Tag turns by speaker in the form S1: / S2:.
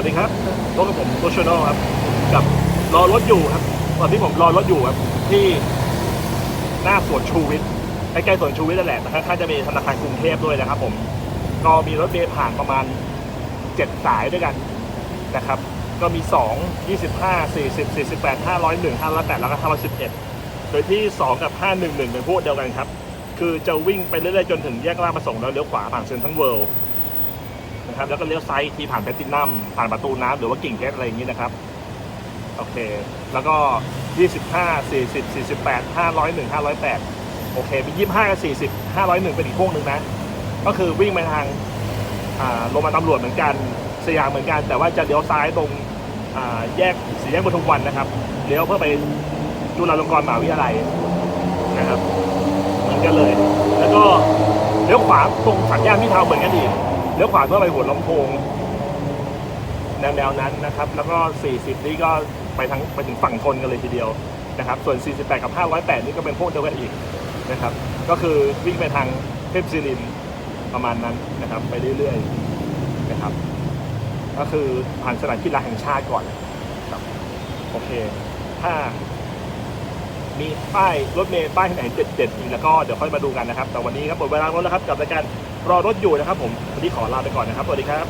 S1: วัสดีครับพบกับผมโตชโนครับ กับรอรถอยู่ครับ ตอนที่ผมรอรถอยู่ครับ ที่หน้าสวนชูวิทย์ใกล้ๆสวนชูวิทย์นั่นแหละแต่ข้างๆจะมีธนาคารกรุงเทพด้วยนะครับ ผม ก็มีรถเมล์ผ่านประมาณเจ็ดสายด้วยกันนะครับ ก็มีสองยี่สิบห้าสี่สิบสี่สิบแปดห้าร้อยหนึ่งห้าร้อยแปดแล้วก็ห้าร้อยสิบเอ็ดโดยที่สองกับห้าหนึ่งหนึ่งเป็นพวกเดียวกันครับ คือจะวิ่งไปเรื่อยๆจนถึงแยกลาดประสงค์แล้วเลี้ยวขวาผ่านเซ็นทรัลเวิลด์ นะครับ แล้วก็เลี้ยวซ้ายอีกทีผ่านแพตตินัมผ่านประตูน้ำหรือว่ากิ่งเพชรอะไรอย่างนี้นะครับ โอเค แล้วก็ 25 40 48 501 508 โอเคมี25กับ40 501 เป็นอีกพวกหนึ่งนะ ก็คือวิ่งไปทางโรงพยาบาลตำรวจเหมือนกันสยามเหมือนกัน แต่ว่าจะเลี้ยวซ้ายตรงแยกสี่แยกปทุมวันนะครับเลี้ยวเพื่อไปจุฬาลงกรณ์มหาวิทยาลัยนะครับ เหมือนกันเลย แล้วก็เลี้ยวขวาตรงสัญญาณพี่เทาเหมือนกันอีก ลี้ยวขวาเพื่อไปหัวลำโพงแนวแนวๆนั้นนะครับ แล้วก็ 40 นี่ก็ไปทั้งไปถึงฝั่งทนกันเลยทีเดียวนะครับ ส่วน 48 กับ 508 นี่ก็เป็นพวกเดียวกันอีกนะครับ ก็คือวิ่งไปทางเทพศิรินประมาณนั้นนะครับ ไปเรื่อยๆนะครับ ก็คือผ่านสนามกีฬาแห่งชาติก่อนครับโอเค ถ้ามีป้ายรถเมล์ป้ายไหนเด็ดๆอีกแล้วก็เดี๋ยวค่อยมาดูกันนะครับ แต่วันนี้ครับหมดเวลาแล้วนะครับกับรายการ รอรถอยู่นะครับผมวันนี้ขอลาไปก่อนนะครับสวัสดีครับ